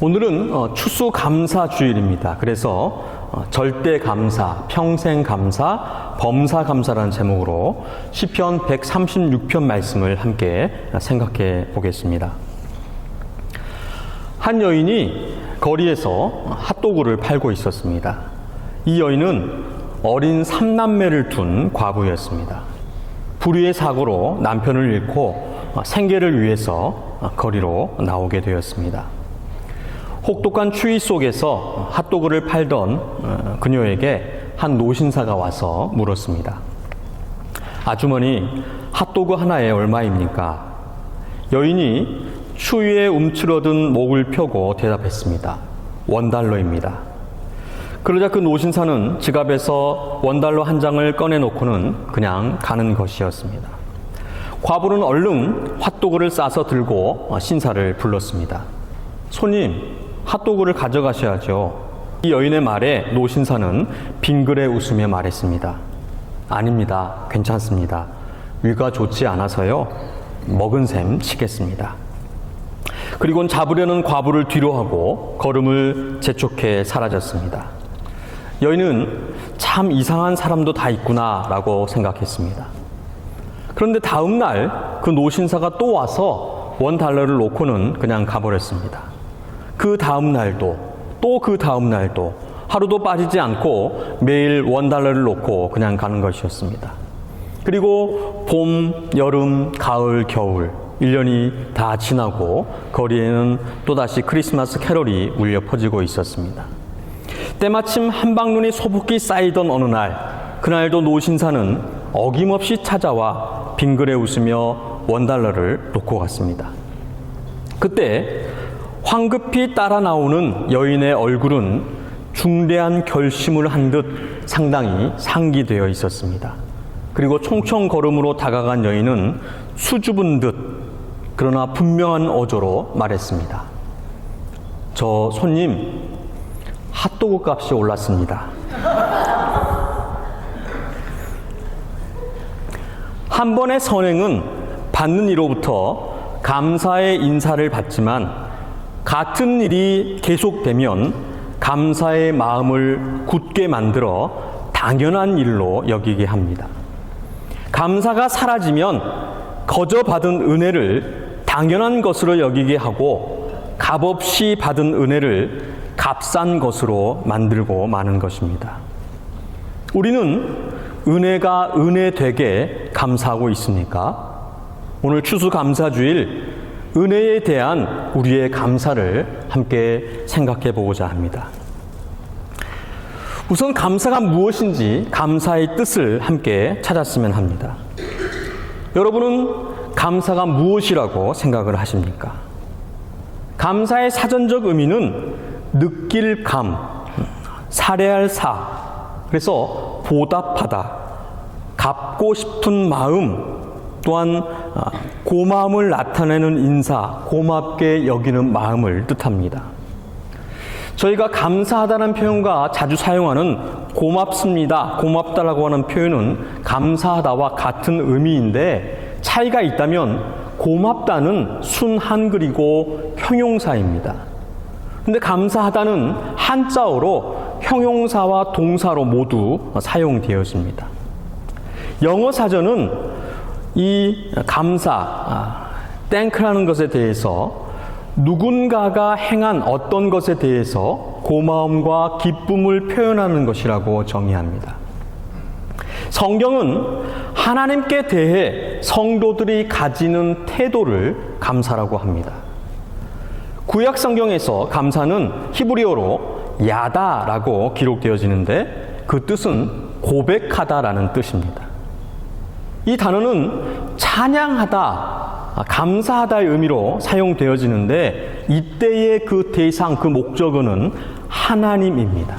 오늘은 어, 추수 감사 주일입니다. 그래서 어, 절대 감사, 평생 감사, 범사 감사라는 제목으로 시편 136편 말씀을 함께 생각해 보겠습니다. 한 여인이 거리에서 핫도그를 팔고 있었습니다. 이 여인은 어린 삼남매를 둔 과부였습니다. 불의의 사고로 남편을 잃고 생계를 위해서 거리로 나오게 되었습니다. 혹독한 추위 속에서 핫도그를 팔던 어, 그녀에게 한 노신사가 와서 물었습니다. 아주머니, 핫도그 하나에 얼마입니까? 여인이 추위에 움츠러든 목을 펴고 대답했습니다. 원달러입니다. 그러자 그 노신사는 지갑에서 원달러 한 장을 꺼내놓고는 그냥 가는 것이었습니다. 과부는 얼른 핫도그를 싸서 들고 신사를 불렀습니다. 손님, 핫도그를 가져가셔야죠. 이 여인의 말에 노신사는 빙그레 웃으며 말했습니다. 아닙니다. 괜찮습니다. 위가 좋지 않아서요. 먹은 셈 치겠습니다. 그리고는 잡으려는 과부를 뒤로 하고 걸음을 재촉해 사라졌습니다. 여인은 참 이상한 사람도 다 있구나라고 생각했습니다. 그런데 다음 날 그 노신사가 또 와서 원 달러를 놓고는 그냥 가버렸습니다. 그 다음 날도 또 그 다음 날도 하루도 빠지지 않고 매일 원 달러를 놓고 그냥 가는 것이었습니다. 그리고 봄, 여름, 가을, 겨울 1년이 다 지나고 거리에는 또다시 크리스마스 캐롤이 울려 퍼지고 있었습니다. 때마침 한방눈이 소복히 쌓이던 어느 날, 그날도 노신사는 어김없이 찾아와 빙그레 웃으며 원달러를 놓고 갔습니다. 그때 황급히 따라 나오는 여인의 얼굴은 중대한 결심을 한 듯 상당히 상기되어 있었습니다. 그리고 총총 걸음으로 다가간 여인은 수줍은 듯 그러나 분명한 어조로 말했습니다. 저 손님, 핫도그 값이 올랐습니다. 한 번의 선행은 받는 이로부터 감사의 인사를 받지만 같은 일이 계속되면 감사의 마음을 굳게 만들어 당연한 일로 여기게 합니다. 감사가 사라지면 거저 받은 은혜를 당연한 것으로 여기게 하고 값없이 받은 은혜를 값싼 것으로 만들고 마는 것입니다. 우리는 은혜가 은혜 되게 감사하고 있습니까? 오늘 추수감사주일 은혜에 대한 우리의 감사를 함께 생각해 보고자 합니다. 우선 감사가 무엇인지 감사의 뜻을 함께 찾았으면 합니다. 여러분은 감사가 무엇이라고 생각을 하십니까? 감사의 사전적 의미는 느낄 감, 살해할 사, 그래서 보답하다, 갚고 싶은 마음, 또한 고마움을 나타내는 인사, 고맙게 여기는 마음을 뜻합니다. 저희가 감사하다는 표현과 자주 사용하는 고맙습니다, 고맙다라고 하는 표현은 감사하다와 같은 의미인데 차이가 있다면 고맙다는 순 한글이고 형용사입니다. 근데 감사하다는 한자어로 형용사와 동사로 모두 사용되었습니다. 영어 사전은 이 감사, 땡크라는 것에 대해서 누군가가 행한 어떤 것에 대해서 고마움과 기쁨을 표현하는 것이라고 정의합니다. 성경은 하나님께 대해 성도들이 가지는 태도를 감사라고 합니다. 구약 성경에서 감사는 히브리어로 야다라고 기록되어지는데 그 뜻은 고백하다라는 뜻입니다. 이 단어는 찬양하다, 감사하다의 의미로 사용되어지는데 이때의 그 대상, 그 목적어는 하나님입니다.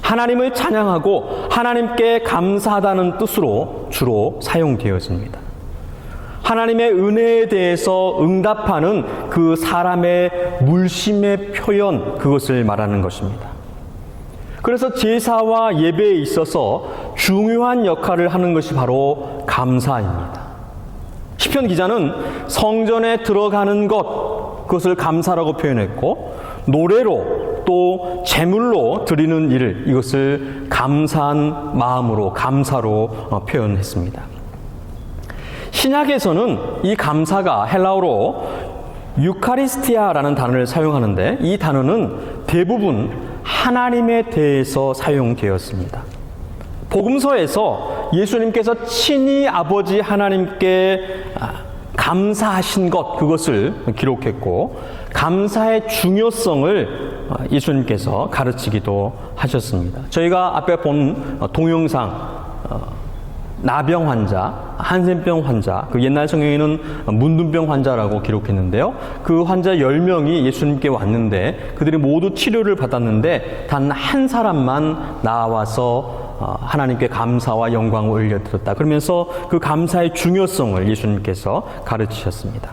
하나님을 찬양하고 하나님께 감사하다는 뜻으로 주로 사용되어집니다. 하나님의 은혜에 대해서 응답하는 그 사람의 물심의 표현, 그것을 말하는 것입니다. 그래서 제사와 예배에 있어서 중요한 역할을 하는 것이 바로 감사입니다. 시편 기자는 성전에 들어가는 것, 그것을 감사라고 표현했고, 노래로 또 제물로 드리는 일 이것을 감사한 마음으로 감사로 어, 표현했습니다. 신약에서는 이 감사가 헬라어로 유카리스티아라는 단어를 사용하는데 이 단어는 대부분 하나님에 대해서 사용되었습니다. 복음서에서 예수님께서 친히 아버지 하나님께 아, 감사하신 것 그것을 기록했고 감사의 중요성을 아, 예수님께서 가르치기도 하셨습니다. 저희가 앞에 본 동영상 어, 나병 환자, 한센병 환자, 그 옛날 성경에는 문둥병 환자라고 기록했는데요. 그 환자 10명이 예수님께 왔는데 그들이 모두 치료를 받았는데 단 한 사람만 나와서 어, 하나님께 감사와 영광을 올려드렸다. 그러면서 그 감사의 중요성을 예수님께서 가르치셨습니다.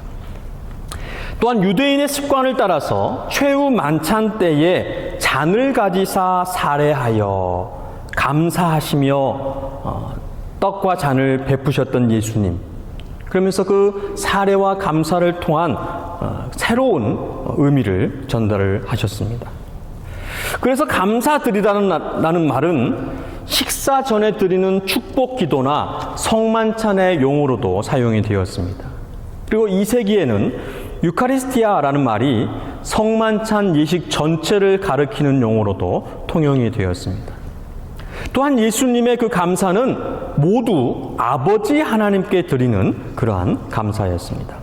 또한 유대인의 습관을 따라서 최후 만찬 때에 잔을 가지사 살해하여 감사하시며 어, 떡과 잔을 베푸셨던 예수님. 그러면서 그 사례와 감사를 통한 어, 새로운 의미를 전달을 하셨습니다. 그래서 감사드리다는 말은 식사 전에 드리는 축복 기도나 성만찬의 용어로도 사용이 되었습니다. 그리고 2세기에는 유카리스티아라는 말이 성만찬 예식 전체를 가리키는 용어로도 통용이 되었습니다. 또한 예수님의 그 감사는 모두 아버지 하나님께 드리는 그러한 감사였습니다.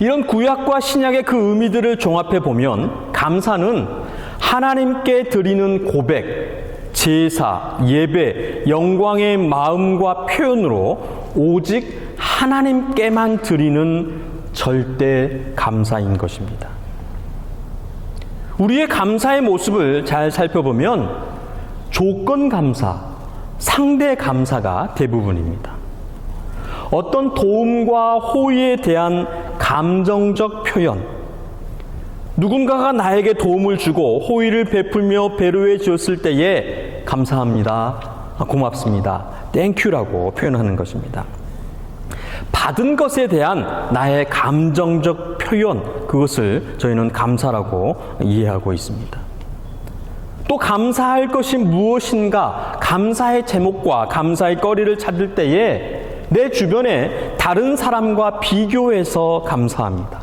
이런 구약과 신약의 그 의미들을 종합해 보면 감사는 하나님께 드리는 고백, 제사, 예배, 영광의 마음과 표현으로 오직 하나님께만 드리는 절대 감사인 것입니다. 우리의 감사의 모습을 잘 살펴보면 조건 감사, 상대 감사가 대부분입니다. 어떤 도움과 호의에 대한 감정적 표현, 누군가가 나에게 도움을 주고 호의를 베풀며 배려해 주었을 때에 감사합니다. 고맙습니다. 땡큐라고 표현하는 것입니다. 받은 것에 대한 나의 감정적 표현, 그것을 저희는 감사라고 이해하고 있습니다. 또 감사할 것이 무엇인가, 감사의 제목과 감사의 거리를 찾을 때에 내 주변에 다른 사람과 비교해서 감사합니다.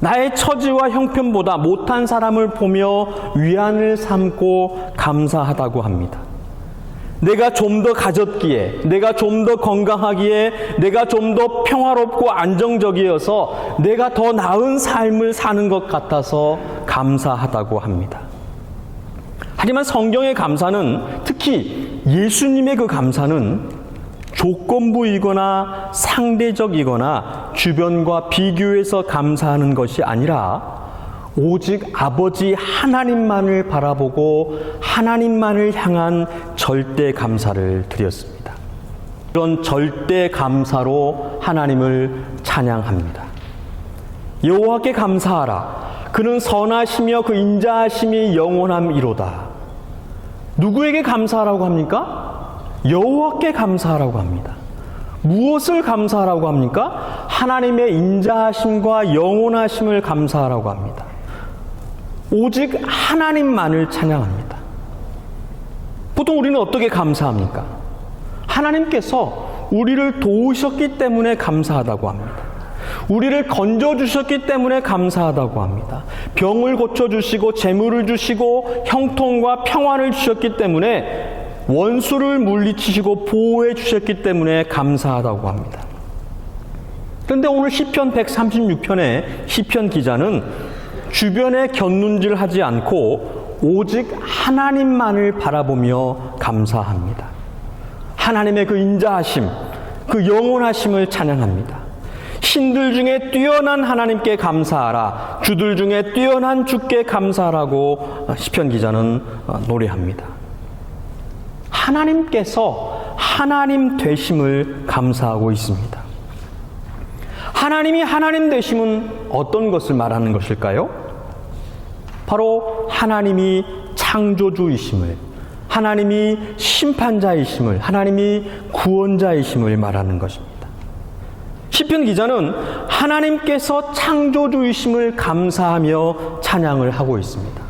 나의 처지와 형편보다 못한 사람을 보며 위안을 삼고 감사하다고 합니다. 내가 좀 더 가졌기에, 내가 좀 더 건강하기에, 내가 좀 더 평화롭고 안정적이어서 내가 더 나은 삶을 사는 것 같아서 감사하다고 합니다. 하지만 성경의 감사는 특히 예수님의 그 감사는 조건부이거나 상대적이거나 주변과 비교해서 감사하는 것이 아니라 오직 아버지 하나님만을 바라보고 하나님만을 향한 절대 감사를 드렸습니다. 그런 절대 감사로 하나님을 찬양합니다. 여호와께 감사하라. 그는 선하시며 그 인자하심이 영원함이로다. 누구에게 감사하라고 합니까? 여호와께 감사하라고 합니다. 무엇을 감사하라고 합니까? 하나님의 인자하심과 영원하심을 감사하라고 합니다. 오직 하나님만을 찬양합니다. 보통 우리는 어떻게 감사합니까? 하나님께서 우리를 도우셨기 때문에 감사하다고 합니다. 우리를 건져주셨기 때문에 감사하다고 합니다. 병을 고쳐주시고 재물을 주시고 형통과 평안을 주셨기 때문에 원수를 물리치시고 보호해 주셨기 때문에 감사하다고 합니다. 그런데 오늘 시편 136편의 시편 기자는 주변에 곁눈질하지 않고 오직 하나님만을 바라보며 감사합니다. 하나님의 그 인자하심, 그 영원하심을 찬양합니다. 신들 중에 뛰어난 하나님께 감사하라. 주들 중에 뛰어난 주께 감사하라고 시편 기자는 노래합니다. 하나님께서 하나님 되심을 감사하고 있습니다. 하나님이 하나님 되심은 어떤 것을 말하는 것일까요? 바로 하나님이 창조주이심을, 하나님이 심판자이심을, 하나님이 구원자이심을 말하는 것입니다. 시편 기자는 하나님께서 창조주이심을 감사하며 찬양을 하고 있습니다.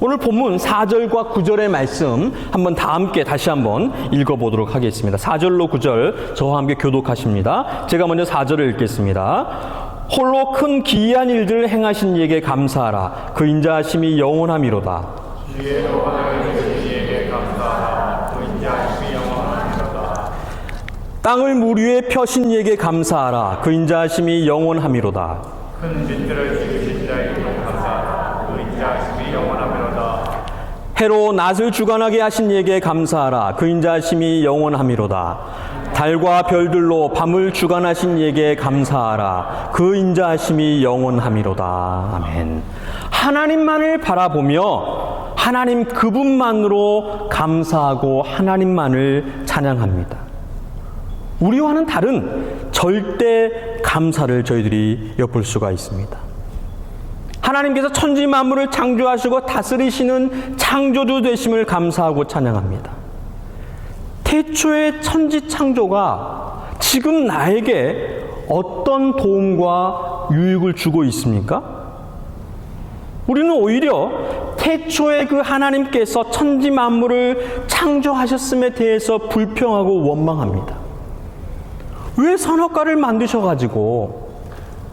오늘 본문 4절과 9절의 말씀 한번 다 함께 다시 한번 읽어보도록 하겠습니다. 4절로 9절 저와 함께 교독하십니다. 제가 먼저 4절을 읽겠습니다. 홀로 큰 기이한 일들을 행하신 이에게 감사하라. 그 인자하심이 영원함이로다. 땅을 물 위에 펴신 이에게 감사하라. 그 인자하심이 영원함이로다. 큰 빛들을 지으신 자에게 감사하라. 그 인자하심이 영원하미로다. 해로 낫을 주관하게 하신 이에게 감사하라. 그 인자하심이 영원함이로다. 달과 별들로 밤을 주관하신 이에게 감사하라. 그 인자하심이 영원함이로다. 아멘. 하나님만을 바라보며 하나님 그분만으로 감사하고 하나님만을 찬양합니다. 우리와는 다른 절대 감사를 저희들이 엿볼 수가 있습니다. 하나님께서 천지 만물을 창조하시고 다스리시는 창조주 되심을 감사하고 찬양합니다. 태초의 천지 창조가 지금 나에게 어떤 도움과 유익을 주고 있습니까? 우리는 오히려 태초의 그 하나님께서 천지 만물을 창조하셨음에 대해서 불평하고 원망합니다. 왜 선악과를 만드셔가지고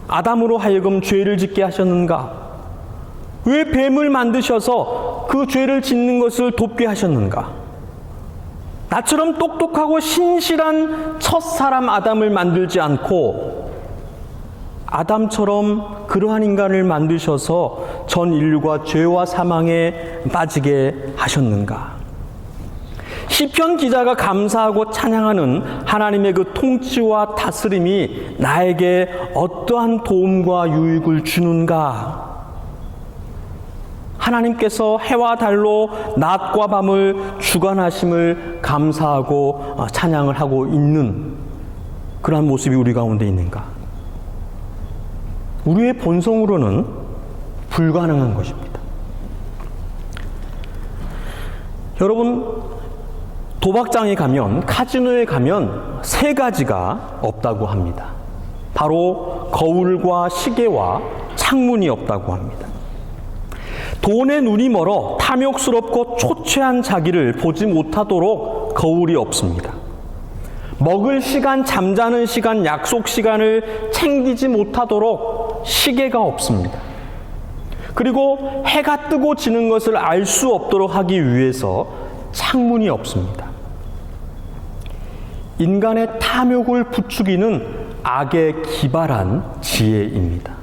아담으로 하여금 죄를 짓게 하셨는가? 왜 뱀을 만드셔서 그 죄를 짓는 것을 돕게 하셨는가? 나처럼 똑똑하고 신실한 첫 사람 아담을 만들지 않고 아담처럼 그러한 인간을 만드셔서 전 인류가 죄와 사망에 빠지게 하셨는가? 시편 기자가 감사하고 찬양하는 하나님의 그 통치와 다스림이 나에게 어떠한 도움과 유익을 주는가? 하나님께서 해와 달로 낮과 밤을 주관하심을 감사하고 어, 찬양을 하고 있는 그러한 모습이 우리 가운데 있는가? 우리의 본성으로는 불가능한 것입니다. 여러분, 도박장에 가면, 카지노에 가면 세 가지가 없다고 합니다. 바로 거울과 시계와 창문이 없다고 합니다. 돈에 눈이 멀어 탐욕스럽고 초췌한 자기를 보지 못하도록 거울이 없습니다. 먹을 시간, 잠자는 시간, 약속 시간을 챙기지 못하도록 시계가 없습니다. 그리고 해가 뜨고 지는 것을 알 수 없도록 하기 위해서 창문이 없습니다. 인간의 탐욕을 부추기는 악의 기발한 지혜입니다.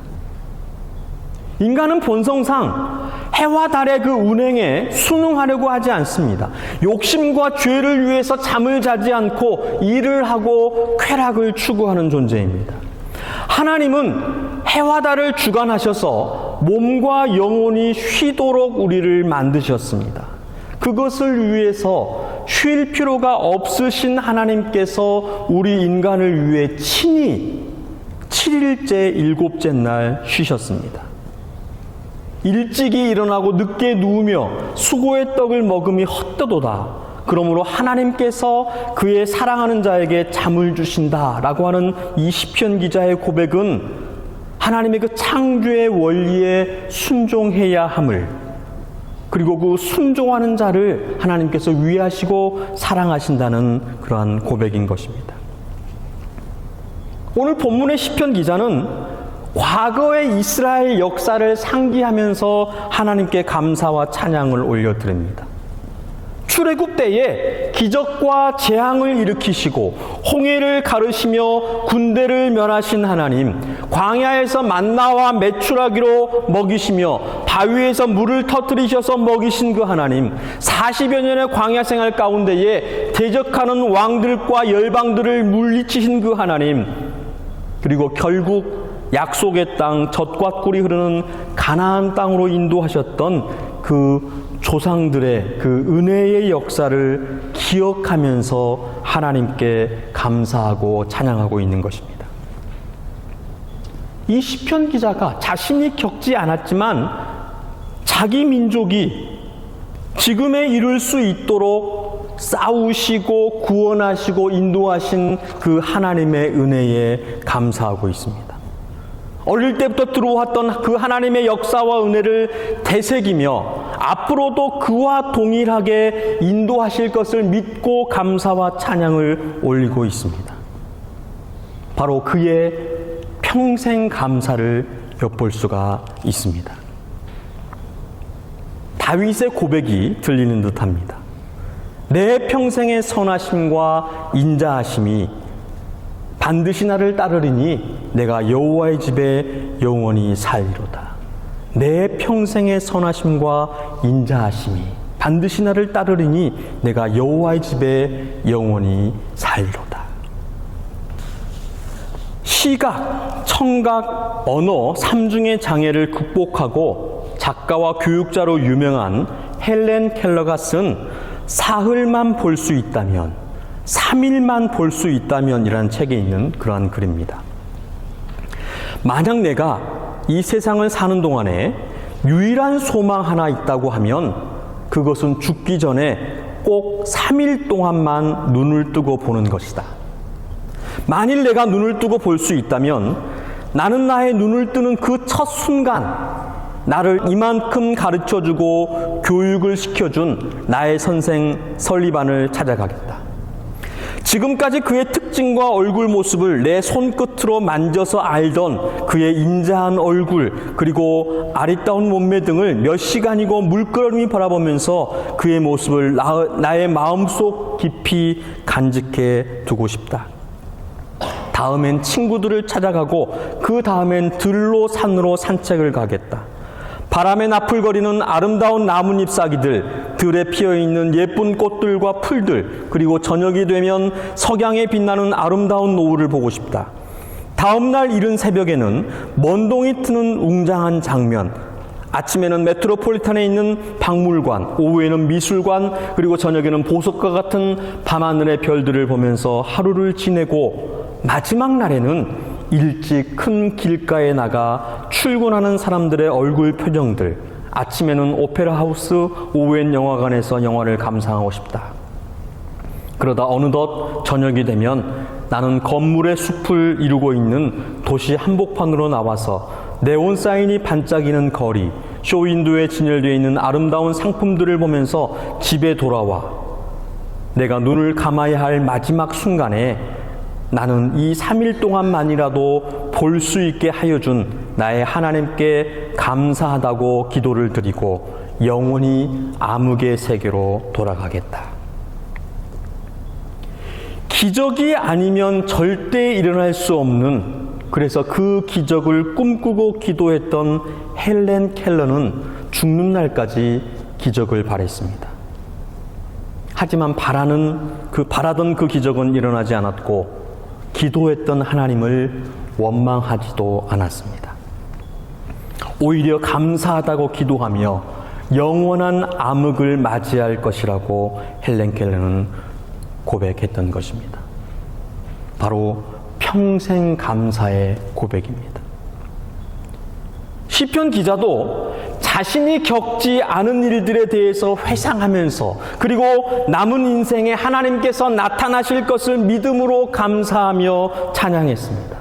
인간은 본성상 해와 달의 그 운행에 순응하려고 하지 않습니다. 욕심과 죄를 위해서 잠을 자지 않고 일을 하고 쾌락을 추구하는 존재입니다. 하나님은 해와 달을 주관하셔서 몸과 영혼이 쉬도록 우리를 만드셨습니다. 그것을 위해서 쉴 필요가 없으신 하나님께서 우리 인간을 위해 친히 7일째 일곱째 날 쉬셨습니다. 일찍이 일어나고 늦게 누우며 수고의 떡을 먹음이 헛되도다. 그러므로 하나님께서 그의 사랑하는 자에게 잠을 주신다라고 하는 이 시편 기자의 고백은 하나님의 그 창조의 원리에 순종해야 함을 그리고 그 순종하는 자를 하나님께서 위하시고 사랑하신다는 그러한 고백인 것입니다. 오늘 본문의 시편 기자는 과거의 이스라엘 역사를 상기하면서 하나님께 감사와 찬양을 올려드립니다. 출애굽 때에 기적과 재앙을 일으키시고 홍해를 가르시며 군대를 멸하신 하나님, 광야에서 만나와 메추라기로 먹이시며 바위에서 물을 터뜨리셔서 먹이신 그 하나님, 40여 년의 광야 생활 가운데에 대적하는 왕들과 열방들을 물리치신 그 하나님, 그리고 결국 약속의 땅 젖과 꿀이 흐르는 가나안 땅으로 인도하셨던 그 조상들의 그 은혜의 역사를 기억하면서 하나님께 감사하고 찬양하고 있는 것입니다. 이 시편 기자가 자신이 겪지 않았지만 자기 민족이 지금에 이룰 수 있도록 싸우시고 구원하시고 인도하신 그 하나님의 은혜에 감사하고 있습니다. 어릴 때부터 들어왔던 그 하나님의 역사와 은혜를 되새기며 앞으로도 그와 동일하게 인도하실 것을 믿고 감사와 찬양을 올리고 있습니다. 바로 그의 평생 감사를 엿볼 수가 있습니다. 다윗의 고백이 들리는 듯합니다. 내 평생의 선하심과 인자하심이 반드시 나를 따르리니 내가 여호와의 집에 영원히 살리로다. 내 평생의 선하심과 인자하심이 반드시 나를 따르리니 내가 여호와의 집에 영원히 살리로다. 시각, 청각, 언어 삼중의 장애를 극복하고 작가와 교육자로 유명한 헬렌 켈러가 쓴 사흘만 볼 수 있다면, 3일만 볼 수 있다면 이라는 책에 있는 그러한 글입니다. 만약 내가 이 세상을 사는 동안에 유일한 소망 하나 있다고 하면 그것은 죽기 전에 꼭 3일 동안만 눈을 뜨고 보는 것이다. 만일 내가 눈을 뜨고 볼 수 있다면 나는 나의 눈을 뜨는 그 첫 순간 나를 이만큼 가르쳐 주고 교육을 시켜준 나의 선생 설리반을 찾아가겠다. 지금까지 그의 특징과 얼굴 모습을 내 손끝으로 만져서 알던 그의 인자한 얼굴 그리고 아리따운 몸매 등을 몇 시간이고 물끄러미 바라보면서 그의 모습을 나, 나의 마음속 깊이 간직해 두고 싶다. 다음엔 친구들을 찾아가고 그 다음엔 들로 산으로 산책을 가겠다. 바람에 나풀거리는 아름다운 나뭇잎 사기들, 들에 피어 있는 예쁜 꽃들과 풀들, 그리고 저녁이 되면 석양에 빛나는 아름다운 노을을 보고 싶다. 다음 날 이른 새벽에는 먼동이 트는 웅장한 장면, 아침에는 메트로폴리탄에 있는 박물관, 오후에는 미술관, 그리고 저녁에는 보석과 같은 밤하늘의 별들을 보면서 하루를 지내고 마지막 날에는 일찍 큰 길가에 나가 출근하는 사람들의 얼굴 표정들, 아침에는 오페라 하우스, 오후엔 영화관에서 영화를 감상하고 싶다. 그러다 어느덧 저녁이 되면 나는 건물의 숲을 이루고 있는 도시 한복판으로 나와서 네온 사인이 반짝이는 거리, 쇼윈도에 진열되어 있는 아름다운 상품들을 보면서 집에 돌아와 내가 눈을 감아야 할 마지막 순간에 나는 이 3일 동안만이라도 볼 수 있게 하여 준 나의 하나님께 감사하다고 기도를 드리고 영원히 암흑의 세계로 돌아가겠다. 기적이 아니면 절대 일어날 수 없는 그래서 그 기적을 꿈꾸고 기도했던 헬렌 켈러는 죽는 날까지 기적을 바랬습니다. 하지만 바라는 그 바라던 그 기적은 일어나지 않았고 기도했던 하나님을 원망하지도 않았습니다. 오히려 감사하다고 기도하며 영원한 암흑을 맞이할 것이라고 헬렌 켈러는 고백했던 것입니다. 바로 평생 감사의 고백입니다. 시편 기자도 자신이 겪지 않은 일들에 대해서 회상하면서 그리고 남은 인생에 하나님께서 나타나실 것을 믿음으로 감사하며 찬양했습니다.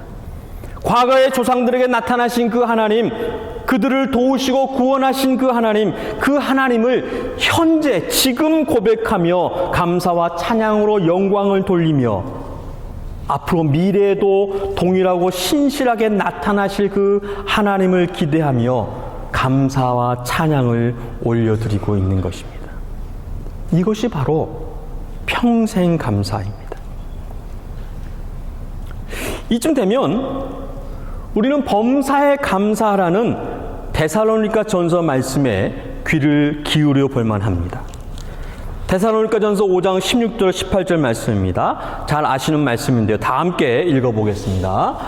과거의 조상들에게 나타나신 그 하나님, 그들을 도우시고 구원하신 그 하나님, 그 하나님을 현재 지금 고백하며 감사와 찬양으로 영광을 돌리며 앞으로 미래에도 동일하고 신실하게 나타나실 그 하나님을 기대하며 감사와 찬양을 올려드리고 있는 것입니다. 이것이 바로 평생 감사입니다. 이쯤 되면 우리는 범사에 감사하라는 데살로니가 전서 말씀에 귀를 기울여 볼 만 합니다. 데살로니가 전서 5장 16절 18절 말씀입니다. 잘 아시는 말씀인데요. 다 함께 읽어보겠습니다.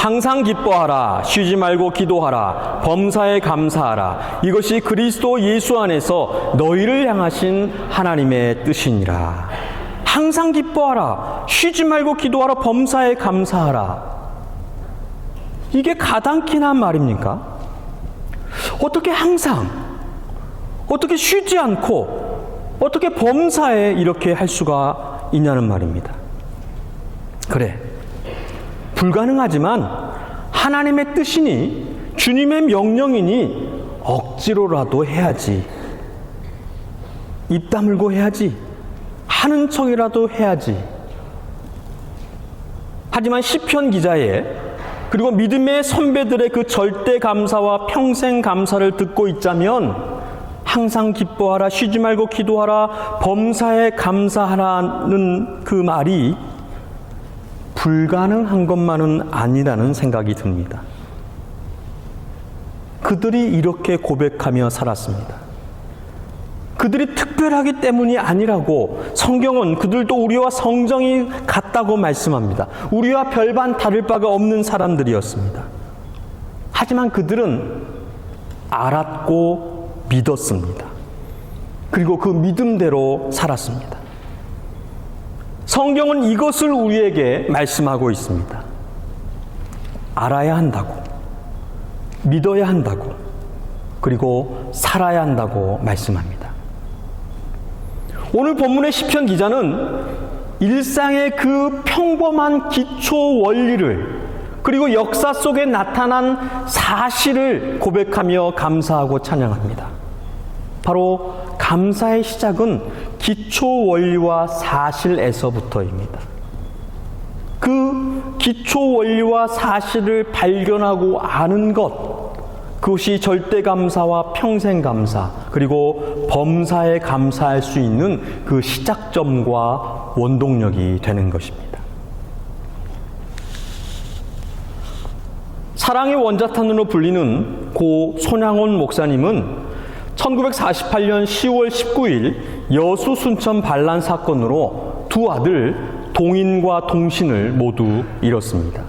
항상 기뻐하라. 쉬지 말고 기도하라. 범사에 감사하라. 이것이 그리스도 예수 안에서 너희를 향하신 하나님의 뜻이니라. 항상 기뻐하라. 쉬지 말고 기도하라. 범사에 감사하라. 이게 가당키나 한 말입니까? 어떻게 항상, 어떻게 쉬지 않고 어떻게 범사에 이렇게 할 수가 있냐는 말입니다. 그래. 불가능하지만 하나님의 뜻이니 주님의 명령이니 억지로라도 해야지. 입 다물고 해야지. 하는 척이라도 해야지. 하지만 시편 기자의 그리고 믿음의 선배들의 그 절대 감사와 평생 감사를 듣고 있자면 항상 기뻐하라 쉬지 말고 기도하라 범사에 감사하라는 그 말이 불가능한 것만은 아니라는 생각이 듭니다. 그들이 이렇게 고백하며 살았습니다. 그들이 특별하기 때문이 아니라고 성경은 그들도 우리와 성정이 같다고 말씀합니다. 우리와 별반 다를 바가 없는 사람들이었습니다. 하지만 그들은 알았고 믿었습니다. 그리고 그 믿음대로 살았습니다. 성경은 이것을 우리에게 말씀하고 있습니다. 알아야 한다고, 믿어야 한다고, 그리고 살아야 한다고 말씀합니다. 오늘 본문의 시편 기자는 일상의 그 평범한 기초 원리를 그리고 역사 속에 나타난 사실을 고백하며 감사하고 찬양합니다. 바로 감사의 시작은 기초 원리와 사실에서부터입니다. 그 기초 원리와 사실을 발견하고 아는 것, 그것이 절대 감사와 평생 감사, 그리고 범사에 감사할 수 있는 그 시작점과 원동력이 되는 것입니다. 사랑의 원자탄으로 불리는 고 손양원 목사님은 1948년 10월 19일 여수 순천 반란 사건으로 두 아들 동인과 동신을 모두 잃었습니다.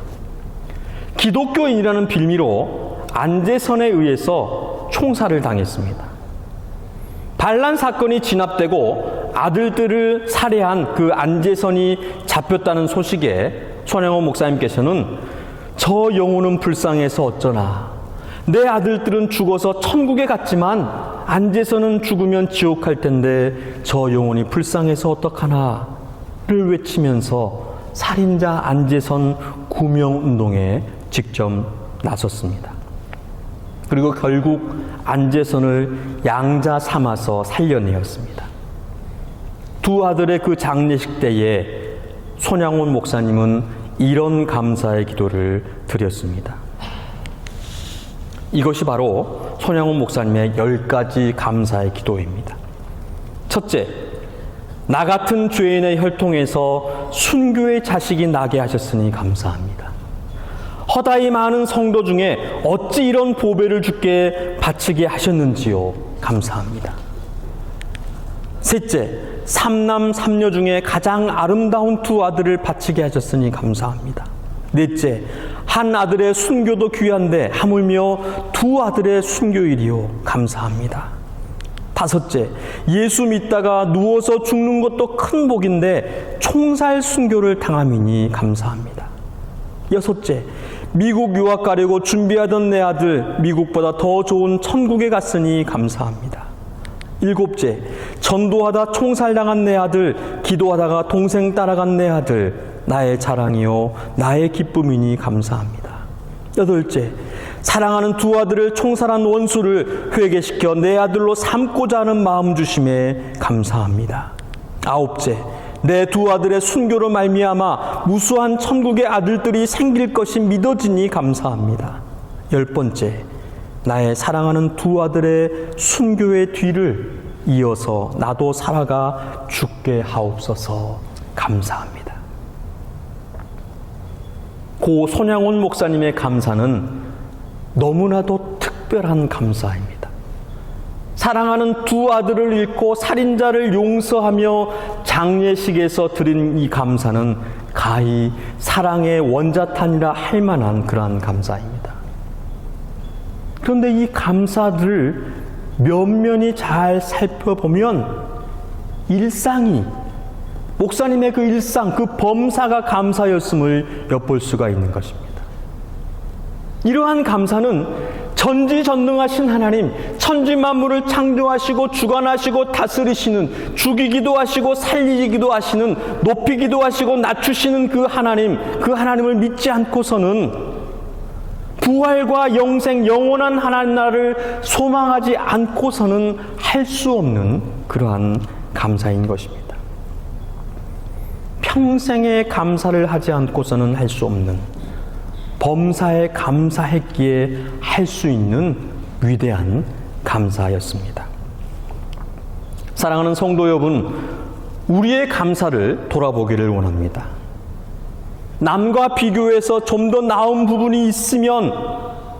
기독교인이라는 빌미로 안재선에 의해서 총살을 당했습니다. 반란 사건이 진압되고 아들들을 살해한 그 안재선이 잡혔다는 소식에 손영호 목사님께서는 저 영혼은 불쌍해서 어쩌나 내 아들들은 죽어서 천국에 갔지만 안재선은 죽으면 지옥 갈 텐데 저 영혼이 불쌍해서 어떡하나를 외치면서 살인자 안재선 구명 운동에 직접 나섰습니다. 그리고 결국 안재선을 양자 삼아서 살려내었습니다. 두 아들의 그 장례식 때에 손양원 목사님은 이런 감사의 기도를 드렸습니다. 이것이 바로 손양원 목사님의 열 가지 감사의 기도입니다. 첫째, 나 같은 죄인의 혈통에서 순교의 자식이 나게 하셨으니 감사합니다. 허다히 많은 성도 중에 어찌 이런 보배를 주께 바치게 하셨는지요. 감사합니다. 셋째, 삼남 삼녀 중에 가장 아름다운 두 아들을 바치게 하셨으니 감사합니다. 넷째, 한 아들의 순교도 귀한데 하물며 두 아들의 순교일이요. 감사합니다. 다섯째, 예수 믿다가 누워서 죽는 것도 큰 복인데 총살 순교를 당함이니 감사합니다. 여섯째, 미국 유학 가려고 준비하던 내 아들 미국보다 더 좋은 천국에 갔으니 감사합니다. 일곱째, 전도하다 총살당한 내 아들, 기도하다가 동생 따라간 내 아들, 나의 자랑이요, 나의 기쁨이니 감사합니다. 여덟째, 사랑하는 두 아들을 총살한 원수를 회개시켜 내 아들로 삼고자 하는 마음 주심에 감사합니다. 아홉째, 내 두 아들의 순교로 말미암아 무수한 천국의 아들들이 생길 것이 믿어지니 감사합니다. 열 번째, 나의 사랑하는 두 아들의 순교의 뒤를 이어서 나도 살아가 죽게 하옵소서 감사합니다. 고 손양원 목사님의 감사는 너무나도 특별한 감사입니다. 사랑하는 두 아들을 잃고 살인자를 용서하며 장례식에서 드린 이 감사는 가히 사랑의 원자탄이라 할 만한 그러한 감사입니다. 그런데 이 감사들을 면면히 잘 살펴보면 일상이 목사님의 그 일상, 그 범사가 감사였음을 엿볼 수가 있는 것입니다. 이러한 감사는 전지전능하신 하나님, 천지 만물을 창조하시고 주관하시고 다스리시는 죽이기도 하시고 살리기도 하시는 높이기도 하시고 낮추시는 그 하나님, 그 하나님을 믿지 않고서는 부활과 영생, 영원한 하나님 나라를 소망하지 않고서는 할 수 없는 그러한 감사인 것입니다. 평생의 감사를 하지 않고서는 할 수 없는 범사에 감사했기에 할 수 있는 위대한 감사였습니다. 사랑하는 성도 여러분, 우리의 감사를 돌아보기를 원합니다. 남과 비교해서 좀 더 나은 부분이 있으면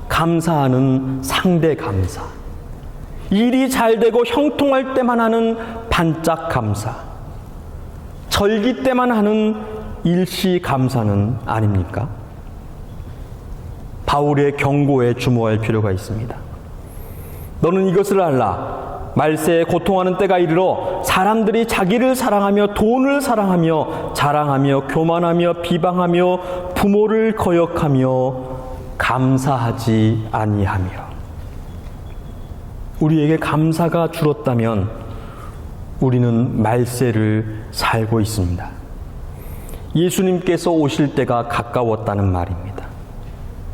감사하는 상대 감사. 일이 잘 되고 형통할 때만 하는 반짝 감사. 절기 때만 하는 일시 감사는 아닙니까? 바울의 경고에 주목할 필요가 있습니다. 너는 이것을 알라. 말세에 고통하는 때가 이르러 사람들이 자기를 사랑하며 돈을 사랑하며 자랑하며 교만하며 비방하며 부모를 거역하며 감사하지 아니하며 우리에게 감사가 줄었다면 우리는 말세를 살고 있습니다. 예수님께서 오실 때가 가까웠다는 말입니다.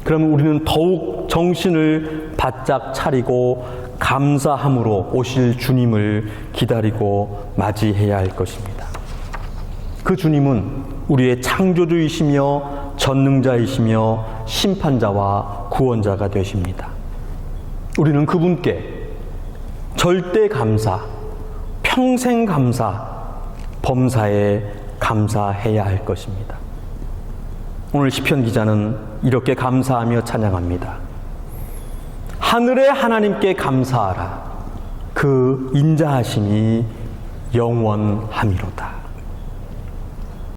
그러면 우리는 더욱 정신을 바짝 차리고 감사함으로 오실 주님을 기다리고 맞이해야 할 것입니다. 그 주님은 우리의 창조주이시며 전능자이시며 심판자와 구원자가 되십니다. 우리는 그분께 절대 감사, 평생 감사, 범사에 감사해야 할 것입니다. 오늘 시편 기자는 이렇게 감사하며 찬양합니다. 하늘의 하나님께 감사하라. 그 인자하심이 영원함이로다.